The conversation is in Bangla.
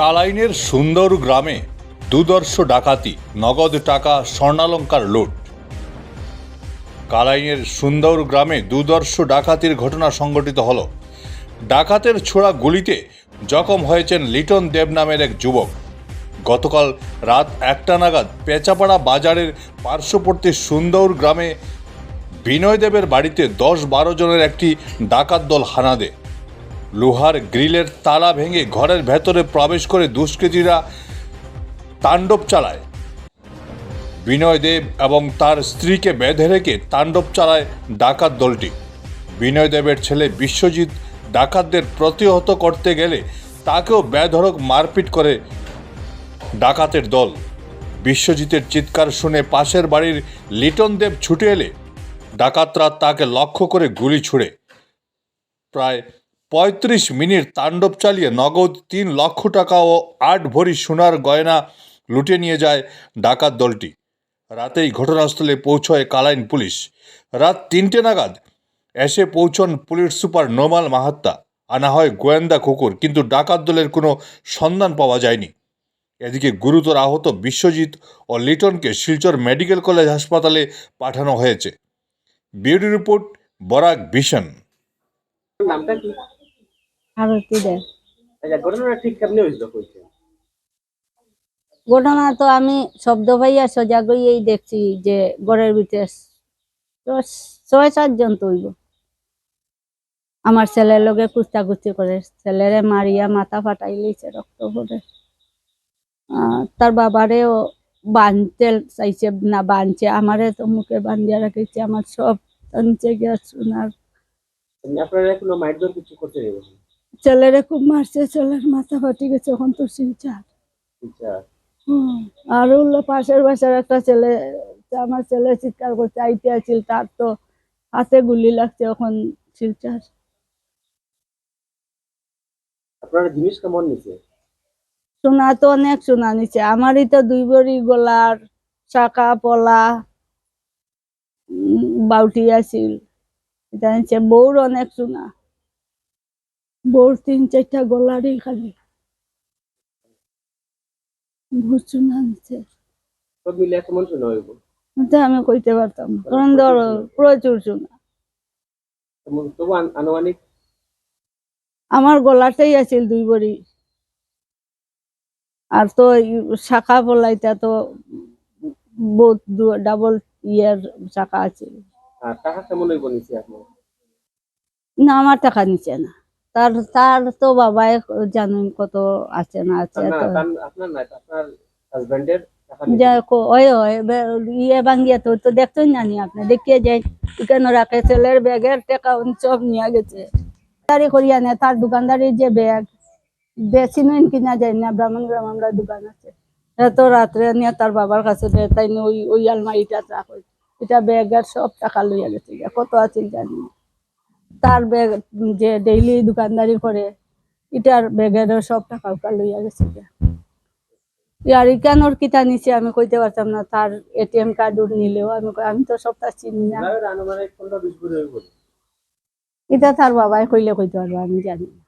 কালাইনের সুন্দর গ্রামে দুদর্শ ডাকাতি, নগদ টাকা, স্বর্ণালঙ্কার লুট। কালাইনের সুন্দর গ্রামে দুদর্শ ডাকাতির ঘটনা সংঘটিত হল। ডাকাতের ছোড়া গুলিতে জখম হয়েছেন লিটন দেব নামের এক যুবক। গতকাল রাত একটা নাগাদ পেঁচাপাড়া বাজারের পার্শ্ববর্তী সুন্দর গ্রামে বিনয় দেবের বাড়িতে দশ বারো জনের একটি ডাকাত দল হানা দেয়। লোহার গ্রিলের তালা ভেঙে ঘরের ভেতরে প্রবেশ করে দুষ্কৃতীরা তাণ্ডব চালায়। বিনয় দেব এবং তার স্ত্রীকে বেঁধে রেখে তাণ্ডব চালায় ডাকাত দলটি। বিনয় দেবের ছেলে বিশ্বজিৎ ডাকাতদের প্রতিহত করতে গেলে তাকেও বেধড়ক মারপিট করে ডাকাতের দল। বিশ্বজিতের চিৎকার শুনে পাশের বাড়ির লিটন দেব ছুটে এলে ডাকাতরা তাকে লক্ষ্য করে গুলি ছুড়ে। প্রায় পঁয়ত্রিশ মিনিট তাণ্ডব চালিয়ে নগদ তিন লক্ষ টাকা ও আট ভরি সোনার গয়না লুটে নিয়ে যায় ডাকাত দলটি। রাতেই ঘটনাস্থলে পৌঁছয় কালাইন পুলিশ। রাত তিনটে নাগাদ এসে পৌঁছন পুলিশ সুপার নোমাল মাহাত্তা। আনা হয় গোয়েন্দা কুকুর, কিন্তু ডাকাত দলের কোনো সন্ধান পাওয়া যায়নি। এদিকে গুরুতর আহত বিশ্বজিৎ ও লিটনকে শিলচর মেডিকেল কলেজ হাসপাতালে পাঠানো হয়েছে। Beauty report, Barak Vision. নামটা কি? দেয়? আচ্ছা ঘটনাটা ঠিক কেমনি হয়েছিল কইছে? ঘটনা তো আমি শব্দ পাইয়া সজাগ হইয়াই দেখছি যে গড়ের ভিতরে ছয় সাতজন তৈব আমার ছেলের লগে কুস্তা কুস্তি করে ছেলেরে মারিয়া মাথা ফাটাই লইছে রক্ত আহ, তার বাবারেও বাঁধতে চাইছে না বাঁধছে আমারে তো মুখে বান্ধিয়া রাখিছে আমার সব নিচে গিয়া সোনার। আপনারা কোনো মাইন্ডর কিছু করতে ছেলেরে খুব মারছে ছেলের মাথা ফাটি গেছে এখন তো শিলচার হুম, আর হলো পাশের বাসার একটা ছেলে আমার ছেলে চিৎকার করছে আইতে আছিল তার তো হাতে গুলি লাগছে এখন শিলচার আপনারা জিনিস কেমন নিছে? সোনা তো অনেক সোনা নিচ্ছে আমারই তো দুই বড়ি গলার শাখা পলা বাউটি আছিল এটা নিচ্ছে বউর অনেক সোনা। বউর তিন চারটা গলারই খালি। হইব? এটা আমি কইতে পারতাম কারণ ধরো প্রচুর আন- আনুমানিক? আমার গলাটাই আছিল দুই বড়ি। আর তো শাখা বলাইটা তো বহুত ডাবল ইয়ার শাখা আছে আর টাকা কেমন না আমার টাকা নিচে না। তার তার তো বাবাই জানুন কত আছে না আছে ইয়ে ভাঙ্গিয়া তো জানি আপনি দেখিয়ে যাই। কেন রাখে? ছেলের ব্যাগের টাকা সব নিয়ে গেছে। করিয়া তার দোকানদারির যে ব্যাগ বেশি কিনা যায় না ব্রাহ্মণ আমরা দোকান আছে। এত রাত্রে নিয়ে তার বাবার কাছে তাই ওই আলমারিটা রাখ। এটা ব্যাগের সব টাকা লইয়া গেছে কত আছে জানি না। তার ব্যাগ যে ডেইলি দোকানদারি করে ইটার ব্যাগের সব টাকা উকা লইয়া গেছে। আর কেন কিতা নিচে আমি কইতে পারতাম না তার এটিএম কার্ড নিলেও আমি আমি তো সবটা চিনি না। এটা তার বাবাই কইলে কইতে পারব আমি জানি না।